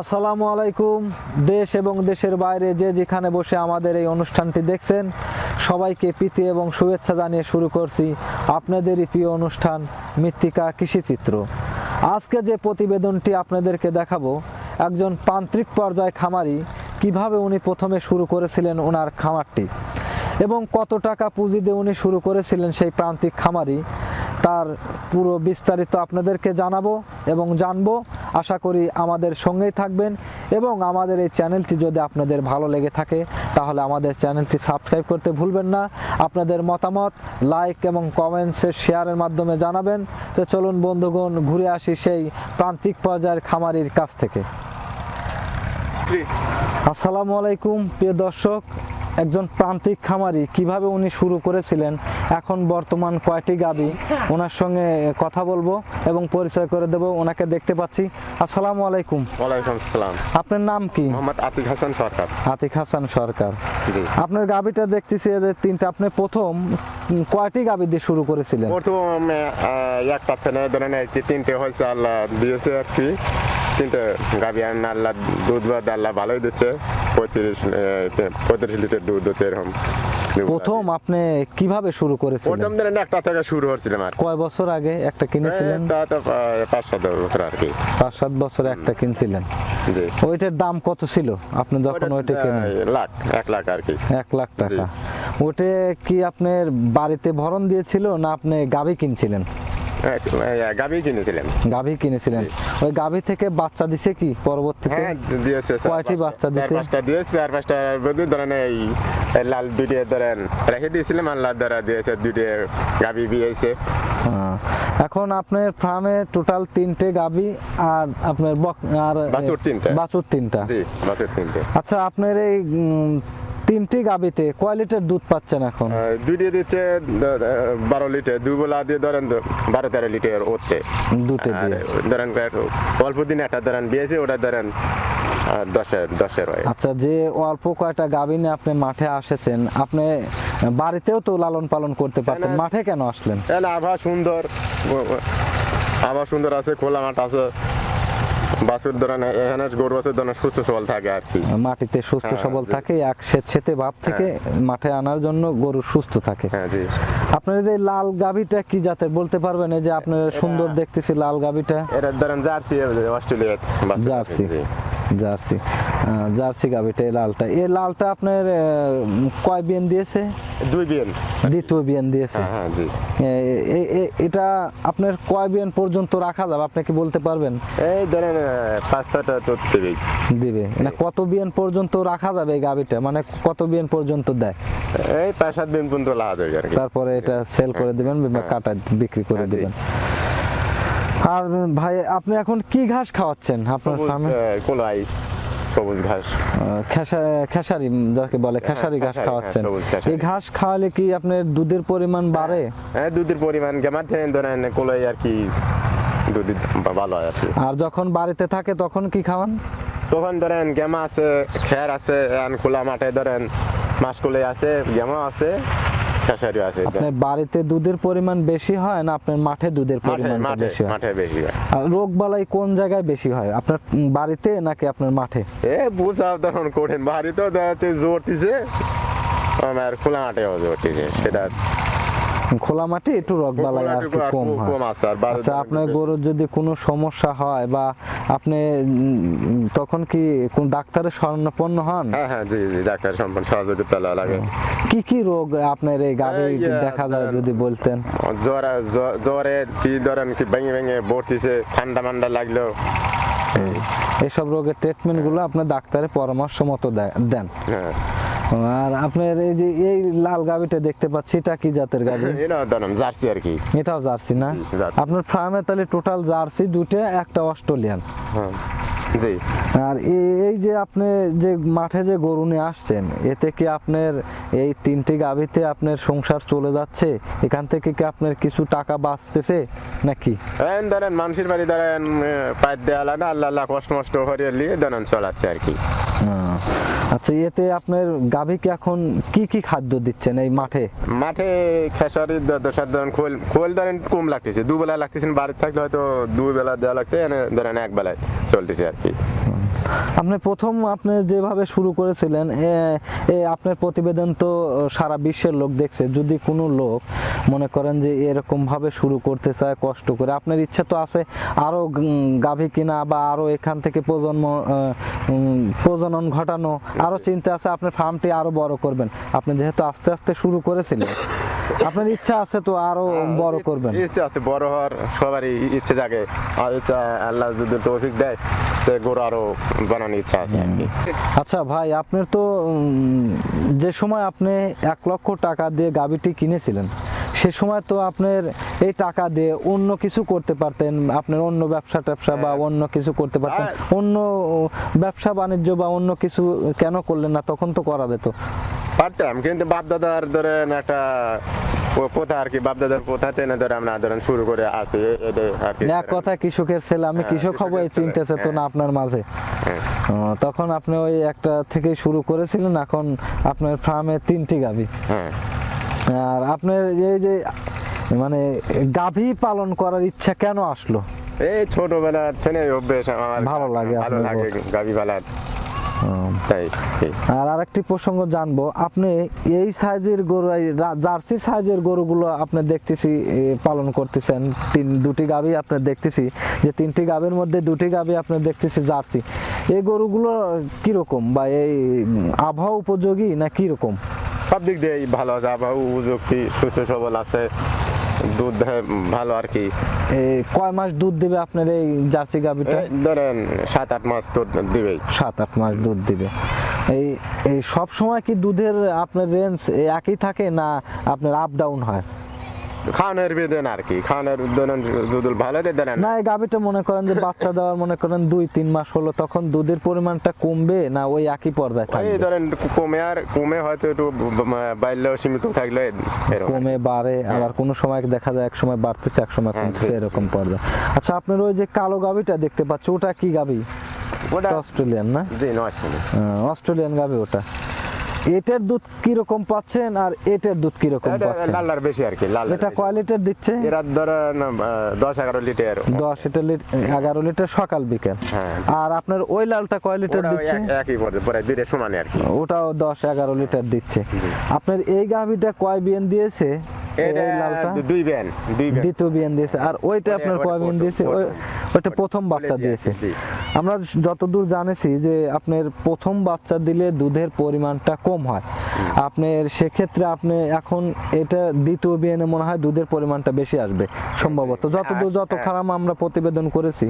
আসসালামু আলাইকুম। দেশ এবং দেশের বাইরে যে যেখানে বসে আমাদের এই অনুষ্ঠানটি দেখছেন, সবাইকে প্রীতি এবং শুভেচ্ছা জানিয়ে শুরু করছি আপনাদেরই প্রিয় অনুষ্ঠান মৃত্তিকা কৃষিচিত্র। আজকে যে প্রতিবেদনটি আপনাদেরকে দেখাবো, একজন প্রান্তিক পর্যায় খামারি কীভাবে উনি প্রথমে শুরু করেছিলেন ওনার খামারটি এবং কত টাকা পুঁজি দিয়ে উনি শুরু করেছিলেন সেই প্রান্তিক খামারি, তার পুরো বিস্তারিত আপনাদেরকে জানাব এবং জানব। আশা করি আমাদের সঙ্গেই থাকবেন এবং আমাদের এই চ্যানেলটি যদি আপনাদের ভালো লেগে থাকে, তাহলে আমাদের চ্যানেলটি সাবস্ক্রাইব করতে ভুলবেন না। আপনাদের মতামত, লাইক এবং কমেন্টসের শেয়ারের মাধ্যমে জানাবেন। তো চলুন বন্ধুগণ, ঘুরে আসি সেই প্রান্তিক পর্যায়ের খামারির কাছ থেকে। আসসালামু আলাইকুম প্রিয় দর্শক একজন প্রান্তিক খামারি কীভাবে উনি শুরু করেছিলেন? এখন বর্তমান কয়টি গাবি? ওনার সঙ্গে কথা বলব এবং পরিচয় করে দেব ওনাকে দেখতে পাচ্ছি। আসসালামু আলাইকুম। ওয়ালাইকুম আসসালাম। আপনার নাম কি? মোহাম্মদ আতিক হাসান সরকার। আতিক হাসান সরকার। জি। আপনার গাবিটা দেখতেছি এদের তিনটা। আপনি প্রথম কয়টি গাবি দিয়ে শুরু করেছিলেন? প্রথম একটা থেকে ধরেন যে তিনটে হয়েছে আল্লাহ দিয়েছে আর কি। তিনটে গাবি আল্লাহ দুধ বাদ আল্লাহ ভালোই দিচ্ছে। পঁয়ত্রিশ পঁয়ত্রিশ লিটার দুধ হচ্ছে এরকম। প্রথম আপনি কীভাবে শুরু করেছিলেন? প্রথম ধরেন একটা থেকে শুরু হচ্ছিলাম আর। কয় বছর আগে একটা কিনেছিলেন? তা তো পাঁচ সাত বছর আর কি। পাঁচ সাত বছর একটা কিনছিলেন? জি। ওইটার দাম কত ছিল? আপনি যখন ওইটা ওটা, লাখ এক লাখ আর কি। এক লাখ টাকা। ওটা কি আপনার বাড়িতে ভরণ দিয়েছিল না আপনি গাভী কিনছিলেন? গাভি কিনেছিলাম গাভী কিনেছিলেন ওই গাভী থেকে বাচ্চা দিছে কি পরবর্তীতে হ্যাঁ দিয়েছে কয়টি বাচ্চা দিছে? পাঁচটা দিয়েছে পাঁচটা ধরেন এই লাল দুইটে ধরেন রেখে দিয়েছিলাম আল্লাহ দ্বারা দিয়েছে দুইটে গাভি বিয়েছে হ্যাঁ। এখন আপনার ফার্মে টোটাল তিনটে গাভী আর আপনার বক আর বাছুর তিনটা। বাছুর তিনটা জি বাসের তিনটে আচ্ছা আপনার এই তিনটি গাভীতে কয় লিটার দুধ পাচ্ছেন এখন? দুইটে দিচ্ছে বারো লিটার। দুই বেলা দিয়ে ধরেন বারো তেরো লিটার হচ্ছে। দুটো দিয়ে। ধরেন অল্প দিন একটা ধরেন বিয়েছে ওটা ধরেন দশের দশের হয় আচ্ছা যে অল্প কয়টা গাভী নিয়ে আপনি মাঠে আসেছেন আপনি বাড়িতেও তো লালন পালন করতে পারতেন মাঠে কেন আসলেন? আবহাওয়া সুন্দর। আবহাওয়া সুন্দর আছে খোলা মাঠ আছে। বাছুর ধরেন এখানে গরু বাছুর ধরেন সুস্থ সবল থাকে আর কি। মাটিতে সুস্থ হ্যাঁ, সবল থাকে এক সেত সেতে ভাব থেকে মাঠে আনার জন্য গরু সুস্থ থাকে। হ্যাঁ জি। আপনার এই লাল গাভীটা কি জাতের? বলতে পারবেন এই যে আপনার সুন্দর দেখতেছি লাল গাভীটা। এটা ধরেন Jersey Australia Jersey. Jersey. Jersey গাভীটা এই লালটা। এই লালটা আপনার কয় বিয়ান দিয়েছে? দুই বিয়েন দ্বিতীয় বিয়ান দিয়েছে। হ্যাঁ হ্যাঁ এটা আপনার কয় বিয়ান পর্যন্ত রাখা যাবে? আপনি কি বলতে পারবেন? এই ধরেন পাঁচ ছটা তো দেবেই দিবে। না কত বিয়ান পর্যন্ত রাখা যাবে এই গাভীটা মানে কত বিয়ান পর্যন্ত দেয়? এই পাঁচ সাত দিন পর্যন্ত আর কি। তারপরে এটা সেল করে দিবেন বা হ্যাঁ। কাটা বিক্রি করে হ্যাঁ, দিবেন। আর ভাই আপনি এখন কি ঘাস খাওয়াচ্ছেন আপনার ফার্মে কোলাই সবুজ ঘাস। খেসারি যাকে বলে খেসারি ঘাস খাওয়াচ্ছেন। হ্যাঁ, খেসারি। এই ঘাস খাওয়ালে কি আপনার দুধের পরিমাণ বাড়ে? হ্যাঁ দুধের পরিমাণ কেমন ধরেন কোলাই আর কি দুধ ভালো হয় আর কি। আর যখন বাড়িতে থাকে তখন কি খাওয়ান? তখন ধরেন গেমা আছে খের আছে খোলা মাঠে ধরেন মাসকলে আছে গেমা আছে খেসারি আছে আপনার বাড়িতে দুধের পরিমাণ বেশি হয় না আপনার মাঠে দুধের পরিমাণ মাঠে বেশি হয়? মাঠে বেশি হয়। রোগ বালাই কোন জায়গায় বেশি হয়? আপনার বাড়িতে নাকি আপনার মাঠে? এ বুঝাও তখন কঠিন। বাড়ি তো দেখা যাচ্ছে জোর দিছে। আমার খোলা মাঠেও জোর দিছে সেটা খোলা মাঠে একটু রোগ বালাই আর কি কম হয়। আচ্ছা আপনার গরুর যদি কোনো সমস্যা হয় বা আপনি তখন কি কোন ডাক্তারের শরণাপন্ন হন? হ্যাঁ হ্যাঁ জি জি ডাক্তার সম্পূর্ণ সহযোগিতা লাগে কি কি রোগ আপনার এই ইয়ে, দেখা যায় যদি বলতেন? জ্বর জ্বর- কি ধরেন কি ভেঙে ভেঙে ভর্তিছে ঠান্ডা মান্ডা লাগল। এসব রোগের ট্রিটমেন্টগুলো আপনার ডাক্তারের পরামর্শ মতো দেন। হ্যাঁ। আর আপনার এই যে এই লাল গাবিটা দেখতে পাচ্ছি এটা কি জাতের গাবি? এটা দানাম জার্সি আর কি। এটাও জার্সি না? আপনার ফার্মে তাহলে টোটাল জার্সি দুটো একটা অস্ট্রেলিয়ান। হ্যাঁ। জি। আর এই- যে আপনি যে মাঠে যে গরু নিয়ে আসছেন এতে কি আপনার এই তিনটি গাভীতে আপনার সংসার চলে যাচ্ছে? এখান থেকে কি আপনার কিছু টাকা বাঁচতেছে নাকি? ধরেন মানুষের বাড়ি ধরেন পাইপ দেওয়া লাগে আল্লাহ আল্লাহ কষ্ট মষ্ট হরিয়ে নিয়ে ধরেন চলাচ্ছে আর কি। আচ্ছা এতে আপনার গাভীকে এখন কি কি খাদ্য দিচ্ছেন এই মাঠে? মাঠে খেসারি দশার ধরেন খোল খোল ধরেন কম লাগতেছে। দুবেলা লাগতেছে বাড়িতে থাকলে হয়তো দুই বেলা দেওয়া লাগছে ধরেন এক বেলায় চলতেছে আর কি। আপনি প্রথম আপনি যেভাবে শুরু করেছিলেন আপনার প্রতিবেদন তো সারা বিশ্বের লোক দেখছে। যদি কোনো লোক মনে করেন যে এরকম ভাবে শুরু করতে চায় কষ্ট করে আপনার ইচ্ছা তো আছে আরও গাভী কিনা বা আরও এখান থেকে প্রজন্ম প্রজনন ঘটানো আরও চিন্তা আছে আপনার ফার্মটি আরও বড় করবেন। আপনি যেহেতু আস্তে আস্তে শুরু করেছিলেন আপনার ইচ্ছা আছে তো আরও বড় করবেন। ইচ্ছা আছে বড় হওয়ার সবারই ইচ্ছে জাগে। আর ইচ্ছা আল্লাহ যদি তৌফিক দেয় তো গরু আরও বানানোর ইচ্ছা আছে আচ্ছা ভাই আপনার তো যে সময় আপনি এক লক্ষ টাকা দিয়ে গাবিটি কিনেছিলেন সে সময় তো আপনার এই টাকা দিয়ে অন্য কিছু করতে পারতেন আপনার অন্য ব্যবসা ট্যাবসা বা অন্য কিছু করতে পারতেন। অন্য ব্যবসা বাণিজ্য বা অন্য কিছু কেন করলেন না? তখন তো করা যেত। পারতাম কিন্তু বাপ দাদার ধরেন একটা প্রথা আর কি বাপ দাদার প্রথা টেনে ধরে আমরা ধরেন শুরু করে আসি এক কথা কৃষকের ছেলে আমি হ্যাঁ, কৃষক হব এই চিন্তা চেতনা হ্যাঁ। আপনার মাঝে। হ্যাঁ। তখন আপনি ওই একটা থেকে শুরু করেছিলেন এখন আপনার ফার্মে তিনটি গাভী। হ্যাঁ। আর আপনার এই যে মানে গাভী পালন করার ইচ্ছা কেন আসলো? এই ছোটবেলা থেকে অভ্যেস আমার। ভালো লাগে ভালো লাগে গাভি পালার। তাই আর আরেকটি প্রসঙ্গ জানব। আপনি এই সাইজের গরু জার্সি সাইজের গরুগুলো আপনি দেখতেছি পালন করতেছেন। তিন দুটি গাভী আপনি দেখতেছি। যে তিনটি গাভীর মধ্যে দুটি গাভী আপনি দেখতেছি জার্সি। এই গরুগুলো কীরকম? বা এই আবহাওয়া উপযোগী না কীরকম? সব দিক দিয়ে ভালো আছে আবহাওয়া উপযুক্তি সুস্থ সবল আছে দুধ ভালো আর কি। কয় মাস দুধ দিবে আপনার এই জার্সি গাভীটা? ধরেন সাত আট মাস তো দিবে। সাত আট মাস দুধ দিবে। এই এই সব সময় কি দুধের আপনার রেঞ্জ একই থাকে না আপনার আপ ডাউন হয়? খাওয়ানোর বেদেন আর কি খাওয়ানোর ধরেন দুধ ভালো দেন না? এই গাভীটা মনে করেন যে বাচ্চা দেওয়ার মনে করেন দুই তিন মাস হলো তখন দুধের পরিমাণটা কমবে না ওই একই পর্যায়ে এই ধরেন কমে আর কমে হয়তো একটু বাইলেও সীমিত থাকলে কমে বাড়ে আবার কোনো সময় দেখা যায় এক সময় বাড়তেছে এক সময় হ্যাঁ, কমতেছে এরকম পর্যায়ে। আচ্ছা আপনার ওই যে কালো গাভীটা দেখতে পাচ্ছি ওটা কি গাভী? ওটা অস্ট্রেলিয়ান না? জি অস্ট্রেলিয়ান গাভী ওটা। এটার দুধ কি রকম পাচ্ছেন আর এটার দুধ কি রকম পাচ্ছেন? লাল্লার বেশি আর কি লাল এটা কয় লিটার দিচ্ছে? এরা ধরেন আহ, দশ এগারো লিটার। দশ লিটার এগারো লিটার সকাল বিকেল। হ্যাঁ। আর আপনার ওই লালটা কয় লিটার দিচ্ছে? এক- একই পড়ে পরে দুইটা সমানে আর কি। ওটাও 10 11 লিটার দিচ্ছে। আপনার এই গাভিটা কয় বিয়ান দিয়েছে? এটা লালটা? দুই ব্যান দুই ব্যান দ্বিতীয় বিয়ান দিয়েছে। আর ওইটা আপনার কয় বিয়ান দিয়েছে? ওইটা প্রথম বাচ্চা দিয়েছে। আমরা যতদূর জানেছি যে আপনার প্রথম বাচ্চা দিলে দুধের পরিমাণটা কম হয়। আপনার সেক্ষেত্রে আপনি এখন এটা দ্বিতীয় বিয়ানে মনে হয় দুধের পরিমাণটা বেশি আসবে সম্ভবত। যতদূর যত হ্যাঁ। খারাপ আমরা প্রতিবেদন করেছি।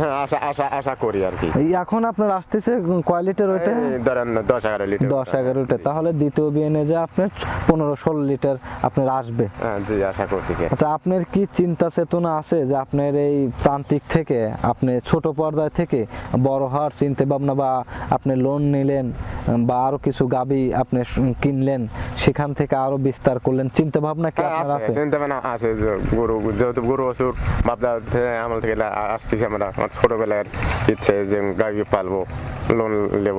হ্যাঁ আশা আশা আশা করি আর কি। এখন আপনার আসতেছে কয় লিটার ওইটা? ধরেন দশ এগারো লিটার দশ এগারো লিটার। তাহলে দ্বিতীয় বিএনএ যে আপনার পনেরো ষোলো লিটার আপনার আসবে। হ্যাঁ জি আশা করতেছি আচ্ছা আপনার কি চিন্তা চেতনা আছে যে আপনার এই প্রান্তিক থেকে আপনি ছোট পর্দায় থেকে বড় হওয়ার চিন্তা ভাবনা বা আপনি লোন নিলেন বা আরও কিছু গাবি আপনি কিনলেন সেখান থেকে আরও বিস্তার করলেন চিন্তা ভাবনা কি হ্যাঁ, আপনার আছে চিন্তা ভাবনা আছে গরু যেহেতু গরু অসুর বাপদা থেকে আমল থেকে আসতেছি আমরা আমার ছোটবেলার ইচ্ছে যে গাভি পালবো লোন নেব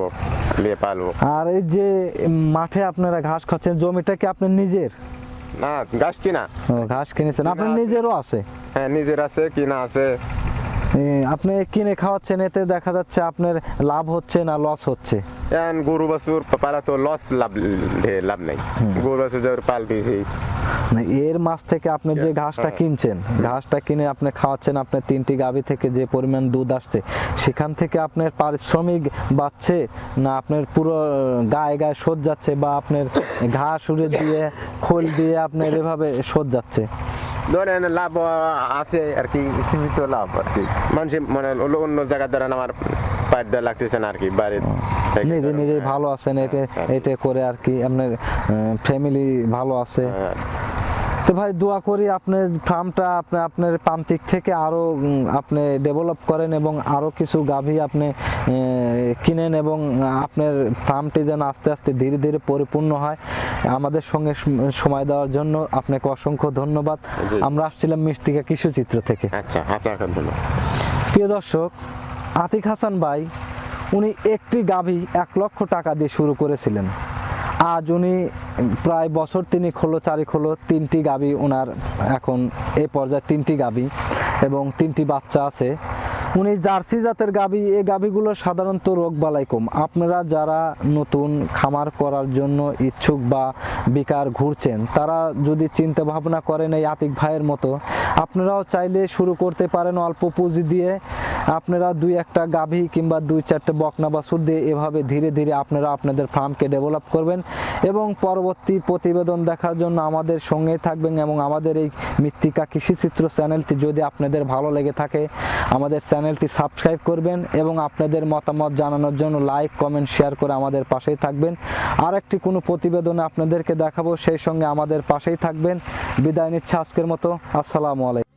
নিয়ে পালবো। আর এই যে মাঠে আপনারা ঘাস খাচ্ছেন জমিটা কি আপনার নিজের? না ঘাস কিনা। ঘাস কিনেছেন। আপনার নিজেরও আছে? হ্যাঁ নিজের আছে কিনা আছে। আপনি কিনে খাওয়াচ্ছেন এতে দেখা যাচ্ছে আপনার লাভ হচ্ছে না লস হচ্ছে। এখন গরু বাছুর পালা তো লস লাভ লাভ নেই। গরু বাছুর যে পাল দিয়েছি। না, এর মাছ থেকে আপনি যে ঘাসটা হ্যাঁ। কিনছেন ঘাসটা কিনে আপনি খাওয়াচ্ছেন আপনার তিনটি গাভী থেকে যে পরিমাণ দুধ আসছে সেখান থেকে আপনার পারিশ্রমিক বাড়ছে না আপনার পুরো গায়ে গায়ে শোধ যাচ্ছে বা আপনার ঘাস উড়ে দিয়ে খোল দিয়ে আপনার এভাবে শোধ যাচ্ছে? ধরেন লাভ আছে আর কি সীমিত লাভ আর কি। মানুষ মানে অন্য অন্য জায়গায় ধরেন আমার পায়ের দেওয়া লাগতেছে না আর কি থেকে নিজে নিজেই ভালো আছেন এটা। এটা করে আর কি আপনার ফ্যামিলি ভালো আছে। তো ভাই দোয়া করি আপনার ফার্মটা আপনি আপনার প্রান্তিক থেকে আরও উম, আপনি ডেভেলপ করেন এবং আরও কিছু গাভী আপনি কিনেন এবং আপনার ফার্মটি যেন আস্তে আস্তে ধীরে ধীরে পরিপূর্ণ হয়। আমাদের সঙ্গে সময় দেওয়ার জন্য আপনাকে অসংখ্য ধন্যবাদ। আমরা আসছিলাম মিষ্টিকা কৃষিচিত্র থেকে। আচ্ছা আপনার ধন্যবাদ। প্রিয় দর্শক আতিক হাসান ভাই উনি একটি গাভী এক লক্ষ টাকা দিয়ে শুরু করেছিলেন। আজ উনি প্রায় বছর তিনি খোলো চারি খোলো তিনটি গাভী ওনার এখন এ পর্যায়ে তিনটি গাভী এবং তিনটি বাচ্চা আছে। উনি জার্সি জাতের গাভী এই গাভীগুলো সাধারণত রোগ বালাই কম। আপনারা যারা নতুন খামার করার জন্য ইচ্ছুক বা বেকার ঘুরছেন, তারা যদি চিন্তা ভাবনা করেন এই আতিক ভাইয়ের মতো, আপনারাও চাইলে শুরু করতে পারেন অল্প পুঁজি দিয়ে। আপনারা দুই একটা গাভী কিংবা দুই চারটে বকনা বাছুর দিয়ে এভাবে ধীরে ধীরে আপনারা আপনাদের ফার্মকে ডেভেলপ করবেন এবং পরবর্তী প্রতিবেদন দেখার জন্য আমাদের সঙ্গেই থাকবেন এবং আমাদের এই মৃত্তিকা কৃষিচিত্র চ্যানেলটি যদি আপনাদের ভালো লেগে থাকে, আমাদের চ্যানেলটি সাবস্ক্রাইব করবেন এবং আপনাদের মতামত জানানোর জন্য লাইক, কমেন্ট, শেয়ার করে আমাদের পাশেই থাকবেন। আর একটি কোনো প্রতিবেদনে আপনাদেরকে দেখাবো, সেই সঙ্গে আমাদের পাশেই থাকবেন। বিদায় নিচ্ছে আজকের মতো। আসসালামু আলাইকুম।